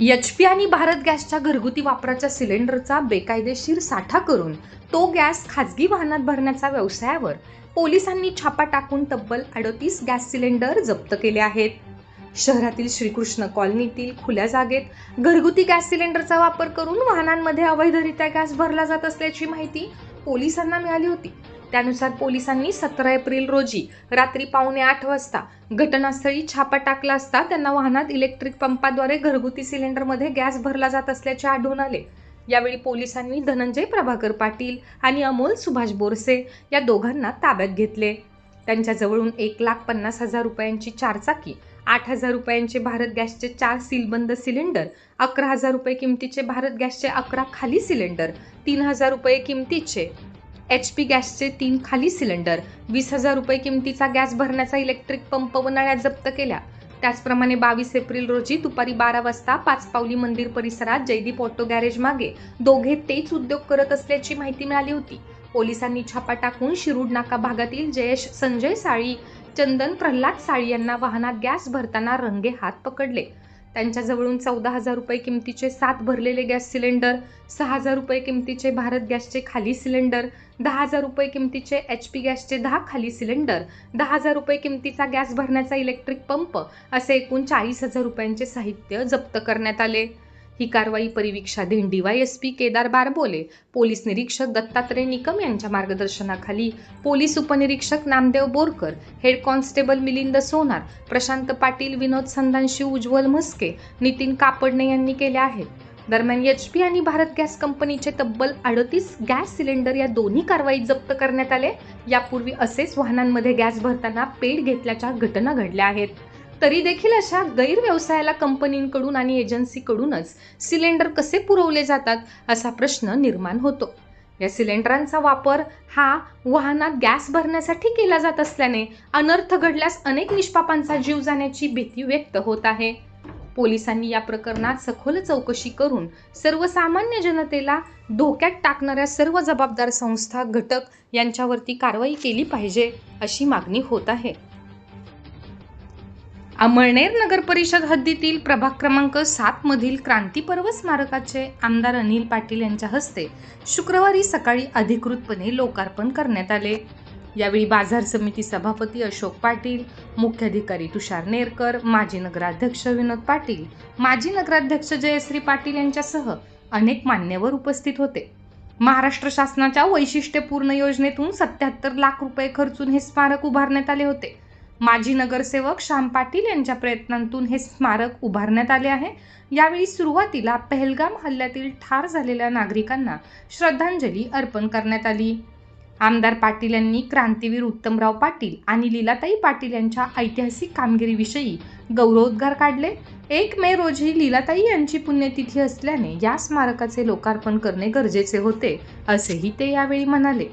H P आणि भारत गॅसच्या घरगुती वापराच्या सिलेंडरचा बेकायदेशीर साठा करून तो गॅस खाजगी वाहनात भरण्याचा व्यवसायावर पोलिसांनी छापा टाकून तब्बल अडतीस गॅस सिलेंडर जप्त केले आहेत. शहरातील श्रीकृष्ण कॉलनीतील खुल्या जागेत घरगुती गॅस सिलेंडरचा वापर करून वाहनांमध्ये अवैधरित्या गॅस भरला जात असल्याची माहिती पोलिसांना मिळाली होती. त्यानुसार पोलिसांनी सतरा एप्रिल रोजी रात्री पावणे आठ वाजता घटनास्थळी छापा टाकला असता त्यांना वाहनात इलेक्ट्रिक पंपाद्वारे घरगुती सिलेंडरमध्ये गॅस भरला जात असल्याचे आढळून आले. यावेळी पोलिसांनी धनंजय प्रभाकर पाटील आणि अमोल सुभाष बोरसे या दोघांना ताब्यात घेतले. त्यांच्याजवळून एक लाख पन्नास हजार रुपयांची चारचाकी आठ हजार रुपयांचे भारत गॅसचे चार सीलबंद सिलेंडर अकरा हजार रुपये किमतीचे भारत गॅसचे अकरा खाली सिलेंडर तीन हजार रुपये किमतीचे एच पी गॅसचे तीन खाली सिलेंडर वीस हजार रुपये किमतीचा गॅस भरण्याचा इलेक्ट्रिक पंप व नळ्या जप्त केल्या त्याचप्रमाणे बावीस एप्रिल रोजी दुपारी बारा वाजता पाचपावली मंदिर परिसरात जयदीप ऑटो गॅरेज मागे दोघे तेच उद्योग करत असल्याची माहिती मिळाली होती. पोलिसांनी छापा टाकून शिरूड नाका भागातील जयेश संजय साळी चंदन प्रल्हाद साळी यांना वाहनात गॅस भरताना रंगे हात पकडले. त्यांच्याजवळून चौदा हजार रुपये किमतीचे सात भरलेले गॅस सिलेंडर सहा हजार रुपये किमतीचे भारत गॅसचे खाली सिलेंडर दहा हजार रुपये किमतीचे एच पी गॅसचे दहा खाली सिलेंडर दहा हजार रुपये किमतीचा गॅस भरण्याचा इलेक्ट्रिक पंप असे एकूण चाळीस हजार रुपयांचे साहित्य जप्त करण्यात आले. ही कारवाई परिवीक्षाधीन DYSP Y S P Kedar Barbole police निरीक्षक दत्तात्रय निकम यांच्या मार्गदर्शनाखाली पोलीस उपनिरीक्षक नामदेव बोरकर हेड कॉन्स्टेबल मिलिंद सोनार प्रशांत पाटील विनोद संधानशी उज्ज्वल म्हस्के नितीन कापडणे यांनी केले आहेत. दरम्यान एच पी आणि भारत गॅस कंपनीचे तब्बल अडतीस गॅस सिलेंडर या दोन्ही कारवाईत जप्त करण्यात आले. यापूर्वी असेच वाहनांमध्ये गॅस भरताना पेड घेतल्याच्या घटना घडल्या आहेत. तरी देखील अशा गैरव्यवसायाला कंपनींकडून आणि एजन्सीकडूनच सिलेंडर कसे पुरवले जातात असा प्रश्न निर्माण होतो. या सिलेंडरांचा वापर हा वाहनात गॅस भरण्यासाठी केला जात असल्याने अनर्थ घडल्यास अनेक निष्पापांचा जीव जाण्याची भीती व्यक्त होत आहे. पोलिसांनी या प्रकरणात सखोल चौकशी करून सर्वसामान्य जनतेला धोक्यात टाकणाऱ्या सर्व जबाबदार संस्था घटक यांच्यावरती कारवाई केली पाहिजे अशी मागणी होत आहे. अमळनेर नगर परिषद हद्दीतील प्रभाग क्रमांक सात मधील क्रांतीपर्व स्मारकाचे आमदार अनिल पाटील यांच्या हस्ते शुक्रवारी सकाळी अधिकृतपणे लोकार्पण करण्यात आले. यावेळी बाजार समिती सभापती अशोक पाटील मुख्याधिकारी तुषार नेरकर माजी नगराध्यक्ष विनोद पाटील माजी नगराध्यक्ष जयश्री पाटील यांच्यासह अनेक मान्यवर उपस्थित होते. महाराष्ट्र शासनाच्या वैशिष्ट्यपूर्ण योजनेतून सत्याहत्तर लाख रुपये खर्चून हे स्मारक उभारण्यात आले होते. माजी नगरसेवक श्याम पाटील यांच्या प्रयत्नांतून हे स्मारक उभारण्यात आले आहे. यावेळी सुरुवातीला पहलगाम हल्ल्यातील ठार झालेल्या नागरिकांना श्रद्धांजली अर्पण करण्यात आली. आमदार पाटील यांनी क्रांतीवीर उत्तमराव पाटील आणि लीलाताई पाटील यांच्या ऐतिहासिक कामगिरीविषयी गौरवोद्गार काढले. एक मे रोजी लीलाताई यांची पुण्यतिथी असल्याने या स्मारकाचे लोकार्पण करणे गरजेचे होते असेही ते यावेळी म्हणाले.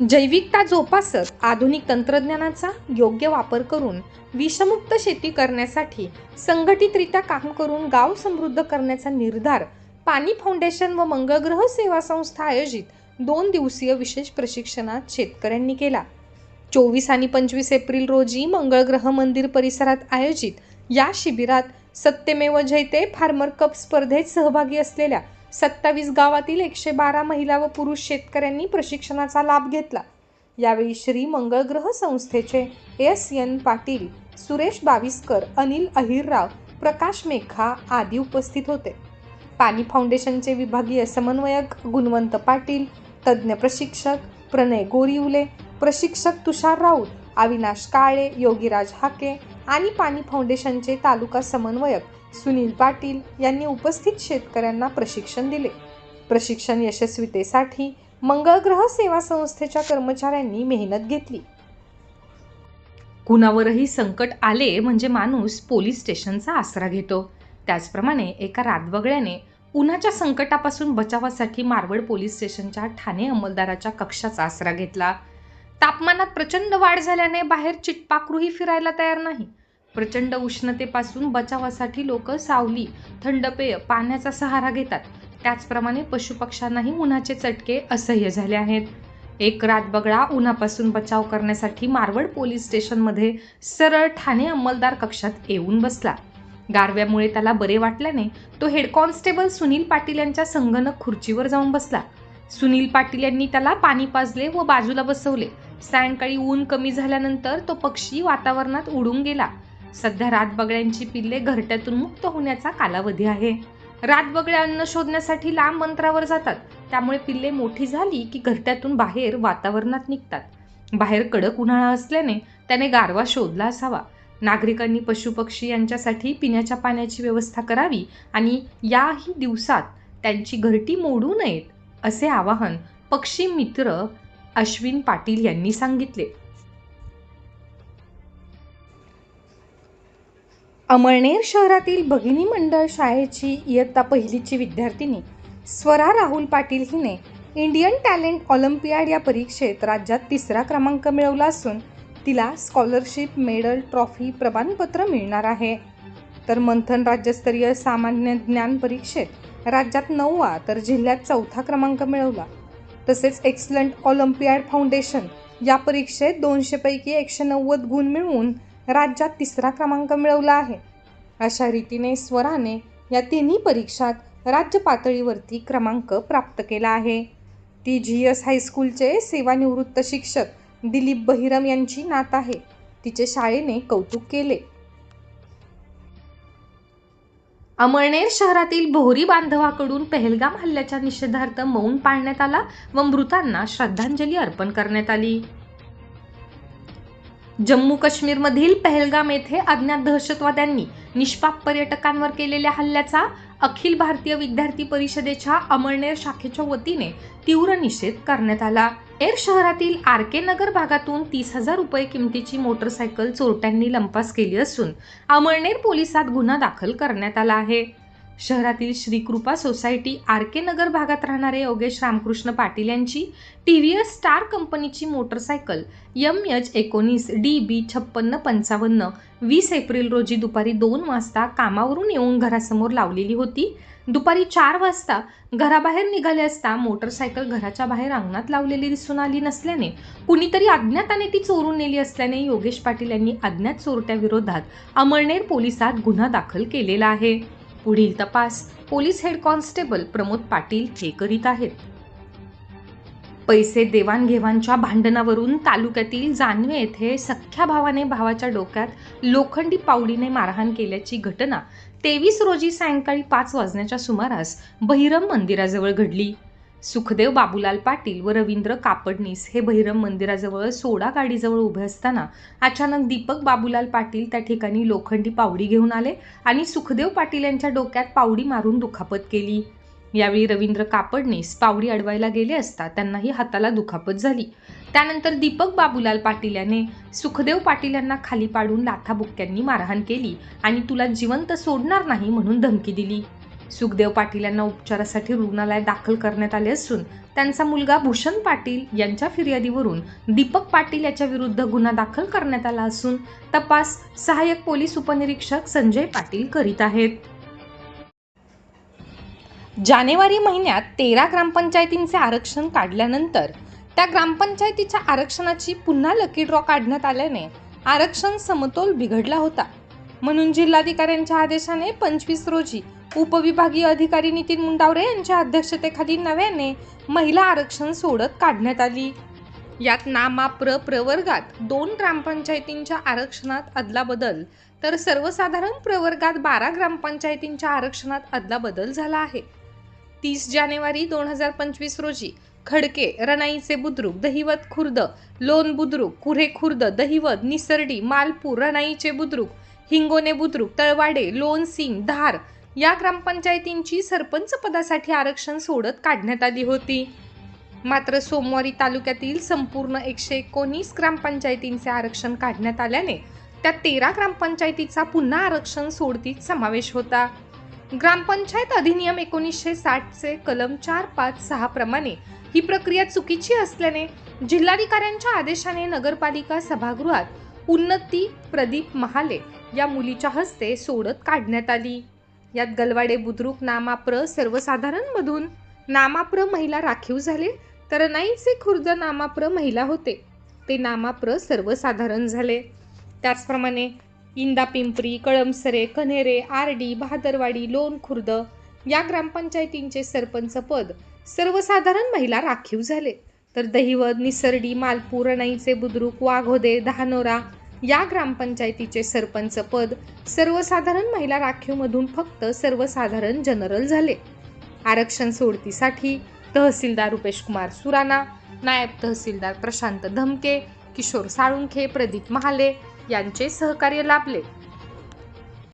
जैविकता जोपासत आधुनिक तंत्रज्ञानाचा योग्य वापर करून विषमुक्त शेती करण्यासाठी संघटितरित्या काम करून गाव समृद्ध करण्याचा निर्धार पाणी फाउंडेशन व मंगळग्रह सेवा संस्था आयोजित दोन दिवसीय विशेष प्रशिक्षणात शेतकऱ्यांनी केला. चोवीस आणि पंचवीस एप्रिल रोजी मंगळग्रह मंदिर परिसरात आयोजित या शिबिरात सत्यमेव जयते फार्मर कप स्पर्धेत सहभागी असलेल्या सत्तावीस गावातील एकशे बारा महिला व पुरुष शेतकऱ्यांनी प्रशिक्षणाचा लाभ घेतला. यावेळी श्री मंगळग्रह संस्थेचे एस. एन. पाटील सुरेश बाविस्कर अनिल अहिरराव प्रकाश मेखा आदी उपस्थित होते. पाणी फाउंडेशनचे विभागीय समन्वयक गुणवंत पाटील तज्ज्ञ प्रशिक्षक प्रणय गोरिवले प्रशिक्षक तुषार राऊत अविनाश काळे योगीराज हाके आणि पाणी फाउंडेशनचे तालुका समन्वयक सुनील पाटील यांनी उपस्थित शेतकऱ्यांना प्रशिक्षण दिले. प्रशिक्षण यशस्वीतेसाठी मंगळग्रह सेवा संस्थेच्या कर्मचाऱ्यांनी मेहनत घेतली. कुणावरही संकट आले म्हणजे माणूस पोलीस स्टेशनचा आसरा घेतो. त्याचप्रमाणे एका रातवगळ्याने उन्हाच्या संकटापासून बचावासाठी मारवड पोलीस स्टेशनच्या ठाणे अंमलदाराच्या कक्षाचा आसरा घेतला. तापमानात प्रचंड वाढ झाल्याने बाहेर चिटपाखरूही फिरायला तयार नाही. प्रचंड उष्णतेपासून बचावासाठी लोक सावली थंड पेय पाण्याचा सहारा घेतात. त्याचप्रमाणे पशुपक्ष्यांनाही उन्हाचे चटके असह्य झाले आहेत. एक रातबगळा उन्हापासून बचाव करण्यासाठी मारवड पोलीस स्टेशनमध्ये सरळ ठाणे अंमलदार कक्षात येऊन बसला. गारव्यामुळे त्याला बरे वाटल्याने तो हेड कॉन्स्टेबल सुनील पाटील यांच्या संगणक खुर्चीवर जाऊन बसला. सुनील पाटील यांनी त्याला पाणी पाजले व बाजूला बसवले. सायंकाळी ऊन कमी झाल्यानंतर तो पक्षी वातावरणात उडून गेला. सध्या रातबगळ्यांची पिल्ले घरट्यातून मुक्त होण्याचा कालावधी आहे. रातबगड्या अन्न शोधण्यासाठी लांब अंतरावर जातात. त्यामुळे पिल्ले मोठी झाली की घरट्यातून बाहेर वातावरणात निघतात. बाहेर कडक उन्हाळा असल्याने त्याने गारवा शोधला असावा. नागरिकांनी पशुपक्षी यांच्यासाठी पिण्याच्या पाण्याची व्यवस्था करावी आणि याही दिवसात त्यांची घरटी मोडू नयेत असे आवाहन पक्षी मित्र अश्विन पाटील यांनी सांगितले. अमळनेर शहरातील भगिनी मंडळ शाळेची इयत्ता पहिलीची विद्यार्थिनी स्वरा राहुल पाटील हिने इंडियन टॅलेंट ऑलिम्पियाड या परीक्षेत राज्यात तिसरा क्रमांक मिळवला असून तिला स्कॉलरशिप मेडल ट्रॉफी प्रमाणपत्र मिळणार आहे. तर मंथन राज्यस्तरीय सामान्य ज्ञान परीक्षेत राज्यात नववा तर जिल्ह्यात चौथा क्रमांक मिळवला. तसेच एक्सलंट ऑलिम्पियाड फाउंडेशन या परीक्षेत दोनशेपैकी एकशे नव्वद गुण मिळवून राज्यात तिसरा क्रमांक मिळवला आहे. अशा रीतीने स्वराने या तिन्ही परीक्षात राज्य पातळीवरती क्रमांक प्राप्त केला आहे. ती जी एस हायस्कूलचे सेवानिवृत्त शिक्षक दिलीप बहिरम यांची नात आहे. तिचे शाळेने कौतुक केले. अमळनेर शहरातील भोरी बांधवाकडून पहलगाम हल्ल्याच्या निषेधार्थ मौन पाळण्यात आला व मृतांना श्रद्धांजली अर्पण करण्यात आली. जम्मू काश्मीरमधील पहलगाम येथे अज्ञात दहशतवाद्यांनी निष्पाप पर्यटकांवर केलेल्या हल्ल्याचा अखिल भारतीय विद्यार्थी परिषदेच्या अमळनेर शाखेच्या वतीने तीव्र निषेध करण्यात आला. एर शहरातील आर के नगर भागातून तीस हजार रुपये किमतीची मोटरसायकल चोरट्यांनी लंपास केली असून अमळनेर पोलिसात गुन्हा दाखल करण्यात आला आहे. शहरातील श्रीकृपा सोसायटी आर के नगर भागात राहणारे योगेश रामकृष्ण पाटील यांची टी व्ही एस स्टार कंपनीची मोटरसायकल यम एच एकोणीस डी बी छप्पन्न पंचावन्न वीस एप्रिल रोजी दुपारी दोन वाजता कामावरून येऊन घरासमोर लावलेली होती. दुपारी चार वाजता घराबाहेर निघाले असता मोटरसायकल घराच्या बाहेर अंगणात लावलेली दिसून आली नसल्याने कुणीतरी अज्ञाताने ती चोरून नेली असल्याने योगेश पाटील यांनी अज्ञात चोरट्याविरोधात अमळनेर पोलिसात गुन्हा दाखल केलेला आहे. पुढील तपास police head constable Pramod Patil हे करीत आहेत. पैसे देवाणघेवाणच्या भांडणावरून तालुक्यातील जानवे येथे सख्ख्या भावाने भावाच्या डोक्यात लोखंडी पावडीने मारहाण केल्याची घटना तेवीस रोजी सायंकाळी पाच वाजण्याच्या सुमारास बहिरम मंदिराजवळ घडली. सुखदेव बाबूलाल पाटील व रवींद्र कापडनीस हे बहिरम मंदिराजवळ सोडा गाडीजवळ उभे असताना अचानक दीपक बाबूलाल पाटील त्या ठिकाणी लोखंडी पावडी घेऊन आले आणि सुखदेव पाटील यांच्या डोक्यात पावडी मारून दुखापत केली. यावेळी रवींद्र कापडनीस पावडी अडवायला गेले असता त्यांनाही हाताला दुखापत झाली. त्यानंतर दीपक बाबूलाल पाटील याने सुखदेव पाटील यांना खाली पाडून लाथाबुक्क्यांनी मारहाण केली आणि तुला जिवंत सोडणार नाही म्हणून धमकी दिली. सुखदेव पाटील यांना उपचारासाठी रुग्णालयात दाखल करण्यात आले असून त्यांचा मुलगा भूषण पाटील यांच्या फिर्यादीवरून दीपक पाटील याच्या विरुद्ध गुन्हा दाखल करण्यात आला असून तपास सहाय्यक पोलीस उपनिरीक्षक संजय पाटील करीत आहेत. जानेवारी महिन्यात तेरा ग्रामपंचायतींचे आरक्षण काढल्यानंतर त्या ग्रामपंचायतीच्या आरक्षणाची पुन्हा लकी ड्रॉ काढण्यात आल्याने आरक्षण समतोल बिघडला होता. म्हणून जिल्हाधिकाऱ्यांच्या आदेशाने पंचवीस रोजी उपविभागीय अधिकारी नितीन मुंडावरे यांच्या अध्यक्षतेखाली नव्याने महिला आरक्षण सोडत काढण्यात आली. यात नामाप्र प्रवर्गात दोन ग्रामपंचायतींच्या आरक्षणात अदलाबदल तर सर्वसाधारण प्रवर्गात बारा ग्रामपंचायतींच्या आरक्षणात अदलाबदल झाला आहे. तीस जानेवारी दोन हजार पंचवीस रोजी खडके रणाईचे बुद्रुक दहिवत खुर्द लोन बुद्रुक कुरे खुर्द दहिवत निसर्डी मालपूर रणाईचे बुद्रुक हिंगोने बुद्रुक तळवाडे लोणसिंग धार या ग्रामपंचायतींची सरपंच पदासाठी आरक्षण सोडत काढण्यात आली होती. मात्र सोमवारी तालुक्यातील संपूर्ण एकशे एकोणीस ग्रामपंचायतींचे आरक्षण काढण्यात आल्याने त्या तेरा ग्रामपंचायतीचा पुन्हा आरक्षण सोडतीत समावेश होता. ग्रामपंचायत अधिनियम एकोणीसशे साठचे कलम चार पाच सहा प्रमाणे ही प्रक्रिया चुकीची असल्याने जिल्हाधिकाऱ्यांच्या आदेशाने नगरपालिका सभागृहात उन्नती प्रदीप महाले या मुलीच्या हस्ते सोडत काढण्यात आली. यात गलवाडे बुद्रुक नामाप्र सर्वसाधारणमधून. नामाप्र महिला राखीव झाले तर नाईचे खुर्द नामाप्र महिला होते. ते नामाप्र सर्वसाधारण झाले. त्याचप्रमाणे इंदा पिंपरी कळमसरे कन्हेरे आरडी बहादरवाडी लोण खुर्द या ग्रामपंचायतींचे सरपंच पद सर्वसाधारण महिला राखीव झाले. तर दहिवद निसर्डी मालपूर नाईचे बुद्रुक वाघोदे धानोरा या ग्रामपंचायतीचे सरपंच पद सर्वसाधारण महिला राखीवमधून फक्त सर्वसाधारण जनरल झाले. आरक्षण सोडतीसाठी तहसीलदार रुपेश कुमार सुराणा नायब तहसीलदार प्रशांत धमके किशोर साळुंखे प्रदीप महाले यांचे सहकार्य लाभले.